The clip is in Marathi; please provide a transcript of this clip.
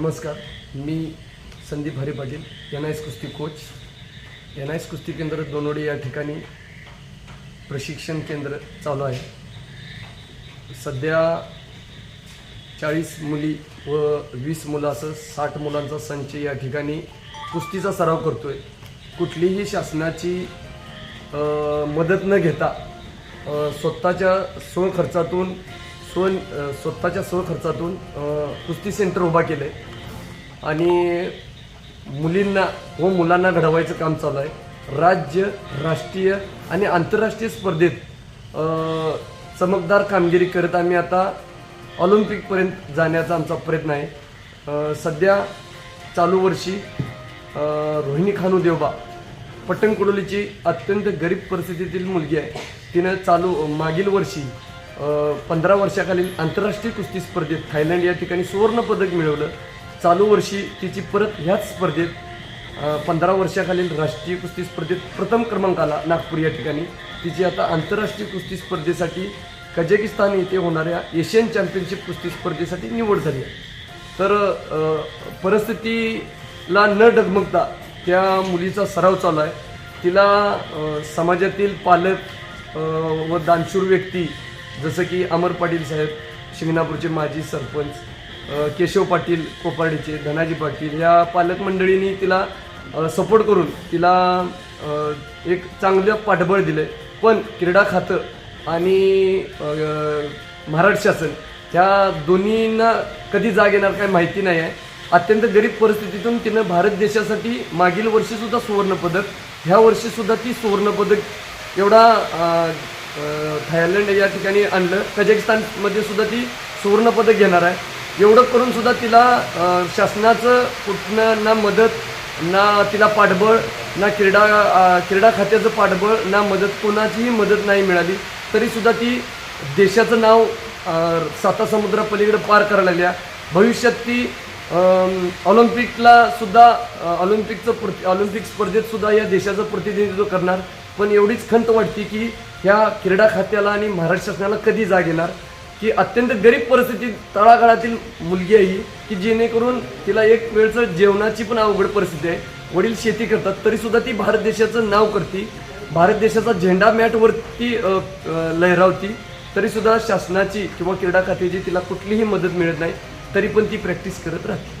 नमस्कार मी Sandeep Hare Patil N I S कुस्ती कोच एन आय एस कुस्ती केंद्र दोनोडी या ठिकाणी प्रशिक्षण केंद्र चालू आहे. सध्या चाळीस मुली व वीस मुलं असं साठ मुलांचा संच या ठिकाणी कुस्तीचा सराव करतो आहे कुठलीही शासनाची मदत न घेता स्वतःच्या स्वतःच्या स्वखर्चातून स्व स्वतःच्या स्वखर्चातून कुस्ती सेंटर उभा केलं आहे आणि मुलींना व मुलांना घडवायचं काम चालू आहे. राज्य राष्ट्रीय आणि आंतरराष्ट्रीय स्पर्धेत चमकदार कामगिरी करत आम्ही आता ऑलिम्पिकपर्यंत जाण्याचा आमचा प्रयत्न आहे. सध्या चालू वर्षी रोहिणी खानू देवबा पट्टणकुडोलीची अत्यंत गरीब परिस्थितीतील मुलगी आहे. तिनं चालू मागील वर्षी पंधरा वर्षाखालील आंतरराष्ट्रीय कुस्ती स्पर्धेत थायलंड या ठिकाणी सुवर्णपदक मिळवलं. चालू वर्षी तिची परत ह्याच स्पर्धेत पंधरा वर्षाखालील राष्ट्रीय कुस्ती स्पर्धेत प्रथम क्रमांक आला नागपूर या ठिकाणी. तिची आता आंतरराष्ट्रीय कुस्ती स्पर्धेसाठी कझाकिस्तान येथे होणाऱ्या एशियन चॅम्पियनशिप कुस्ती स्पर्धेसाठी निवड झाली आहे. तर परिस्थितीला न डगमगता त्या मुलीचा सराव चालू आहे. तिला समाजातील पालक व दानशूर व्यक्ती जसं की अमर पाटील साहेब शिंगणापूरचे माजी सरपंच केशव पाटील कोपार्डीचे धनाजी पाटील या पालक मंडळींनी तिला सपोर्ट करून तिला एक चांगलं पाठबळ दिलं पण क्रीडा खातं आणि महाराष्ट्र शासन ह्या दोन्हींना कधी जाग येणार काय माहिती नाही आहे अत्यंत गरीब परिस्थितीतून तिनं भारत देशासाठी मागील वर्षीसुद्धा सुवर्णपदक ह्या वर्षीसुद्धा ती सुवर्णपदक एवढा थायलंड या ठिकाणी आणलं. कझाकिस्तानमध्ये सुद्धा ती सुवर्णपदक घेणार आहे. एवढं करून सुद्धा तिला शासनाचं कुठनं ना मदत ना तिला पाठबळ ना क्रीडा क्रीडा खात्याचं पाठबळ ना मदत कोणाचीही मदत नाही मिळाली. तरीसुद्धा ती देशाचं नाव साता समुद्रापलीकडे पार करायला आहे भविष्यात ती ऑलिम्पिकला सुद्धा ऑलिम्पिकचं प्रति ऑलिम्पिक स्पर्धेत सुद्धा या देशाचं प्रतिनिधित्व करणार. पण एवढीच खंत वाटते की ह्या क्रीडा खात्याला आणि महाराष्ट्र शासनाला कधी जाग येणार? की अत्यंत गरीब परिस्थितीत तळागाळातील मुलगी आहे ही की जेणेकरून तिला एक वेळचं जेवणाची पण अवघड परिस्थिती आहे. वडील शेती करतात तरीसुद्धा ती भारत देशाचं नाव करते. भारत देशाचा झेंडा मॅटवरती लहरावती. तरीसुद्धा शासनाची किंवा क्रीडा खात्याची तिला कुठलीही मदत मिळत नाही. तरी पण ती प्रॅक्टिस करत राहते.